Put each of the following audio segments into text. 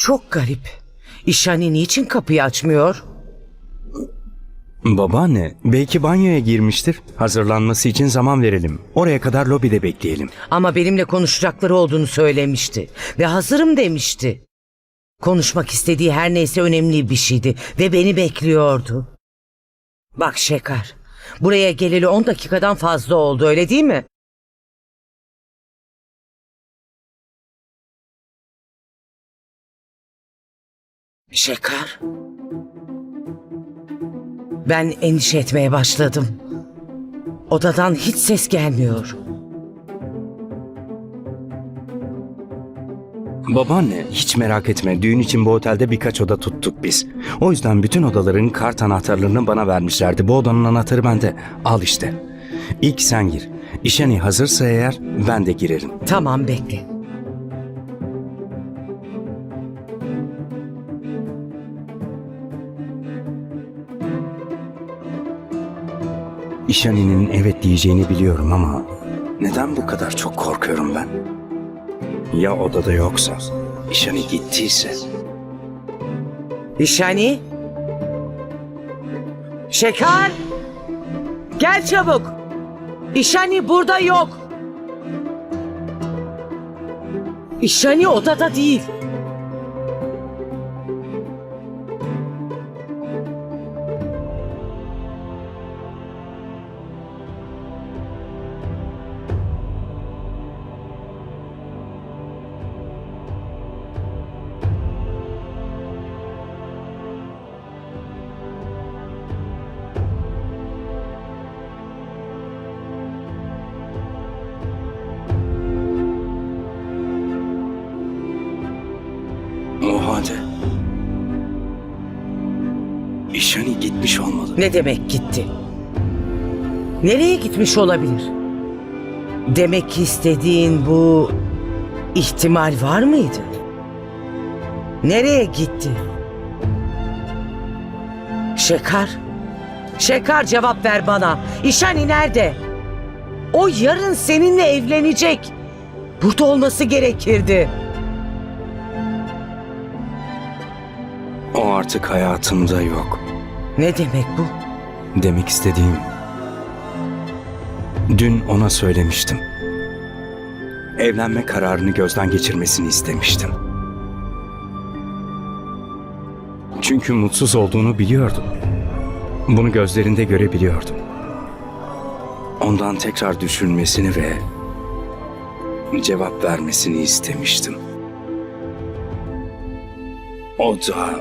Çok garip. İşhani niçin kapıyı açmıyor? Babaanne, belki banyoya girmiştir. Hazırlanması için zaman verelim. Oraya kadar lobide bekleyelim. Ama benimle konuşacakları olduğunu söylemişti. Ve hazırım demişti. Konuşmak istediği her neyse önemli bir şeydi. Ve beni bekliyordu. Bak Şekar. Buraya geleli 10 dakikadan fazla oldu öyle değil mi? Şekar. Ben endişe etmeye başladım. Odadan hiç ses gelmiyor. Babaanne, hiç merak etme. Düğün için bu otelde birkaç oda tuttuk biz. O yüzden bütün odaların kart anahtarlarını bana vermişlerdi. Bu odanın anahtarı bende. Al işte. İlk sen gir. İşeni hazırsa eğer ben de girerim. Tamam bekle. İşani'nin evet diyeceğini biliyorum ama neden bu kadar çok korkuyorum ben? Ya odada yoksa? İşani gittiyse? İşhani? Şeker! Gel çabuk! İşhani burada yok! İşhani odada değil. İşani gitmiş olmalı. Ne demek gitti? Nereye gitmiş olabilir? Demek ki istediğin bu ihtimal var mıydı? Nereye gitti? Şekar. Şekar cevap ver bana. İşhani nerede? O yarın seninle evlenecek. Burada olması gerekirdi. O artık hayatımda yok. Ne demek bu? Demek istediğim... Dün ona söylemiştim. Evlenme kararını gözden geçirmesini istemiştim. Çünkü mutsuz olduğunu biliyordum. Bunu gözlerinde görebiliyordum. Ondan tekrar düşünmesini ve cevap vermesini istemiştim. O da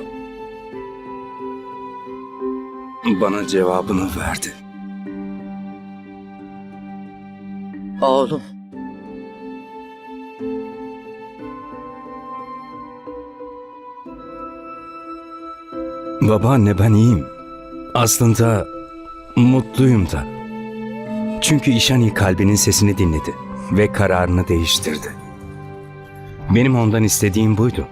bana cevabını verdi. Oğlum. Babaanne ben iyiyim. Aslında mutluyum da. Çünkü İşani kalbinin sesini dinledi ve kararını değiştirdi. Benim ondan istediğim buydu.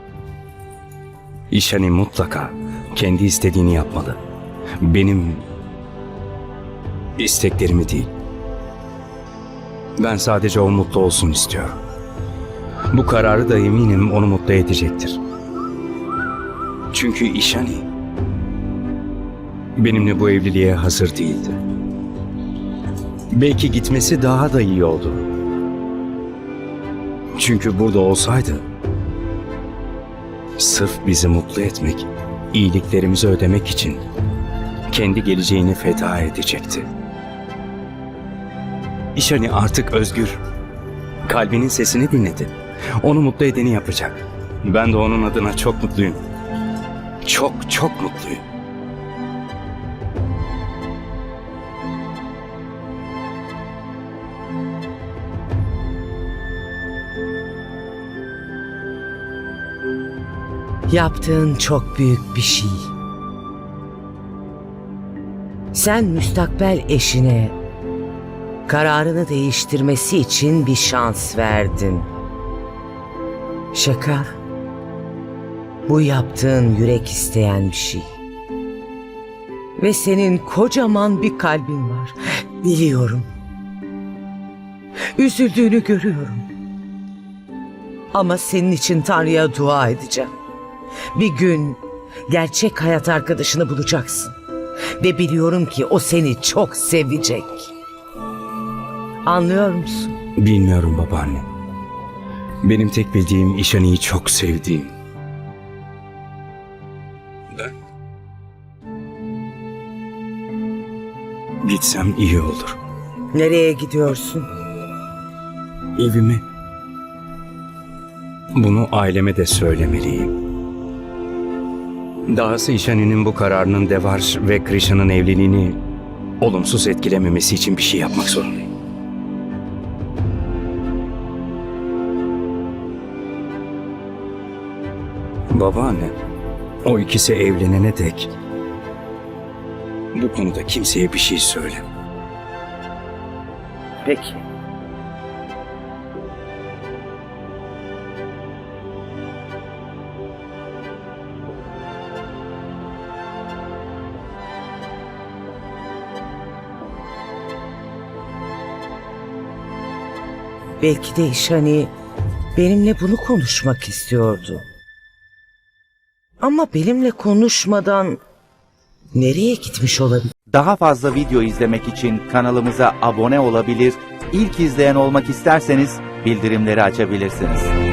İşani mutlaka kendi istediğini yapmalı. Benim isteklerimi değil. Ben sadece o mutlu olsun istiyorum. Bu kararı da eminim onu mutlu edecektir. Çünkü İşani benimle bu evliliğe hazır değildi. Belki gitmesi daha da iyi oldu. Çünkü burada olsaydı sırf bizi mutlu etmek, iyiliklerimizi ödemek için kendi geleceğini feda edecekti. İşani artık özgür. Kalbinin sesini dinledi. Onu mutlu edeni yapacak. Ben de onun adına çok mutluyum. Çok çok mutluyum. Yaptığın çok büyük bir şey. Sen müstakbel eşine kararını değiştirmesi için bir şans verdin. Şakar, bu yaptığın yürek isteyen bir şey. Ve senin kocaman bir kalbin var. Biliyorum. Üzüldüğünü görüyorum. Ama senin için Tanrı'ya dua edeceğim. Bir gün gerçek hayat arkadaşını bulacaksın. Ve biliyorum ki o seni çok sevecek. Anlıyor musun? Bilmiyorum babaanne. Benim tek bildiğim İşani'yi çok sevdiğim. Ben... Gitsem iyi olur. Nereye gidiyorsun? Evime. Bunu aileme de söylemeliyim. Dahası İşani'nin bu kararının Devar ve Krishna'nın evliliğini olumsuz etkilememesi için bir şey yapmak zorundayım. Babaanne, o ikisi evlenene dek bu konuda kimseye bir şey söyle. Peki. Belki de İşani benimle bunu konuşmak istiyordu. Ama benimle konuşmadan nereye gitmiş olabilir? Daha fazla video izlemek için kanalımıza abone olabilir, ilk izleyen olmak isterseniz bildirimleri açabilirsiniz.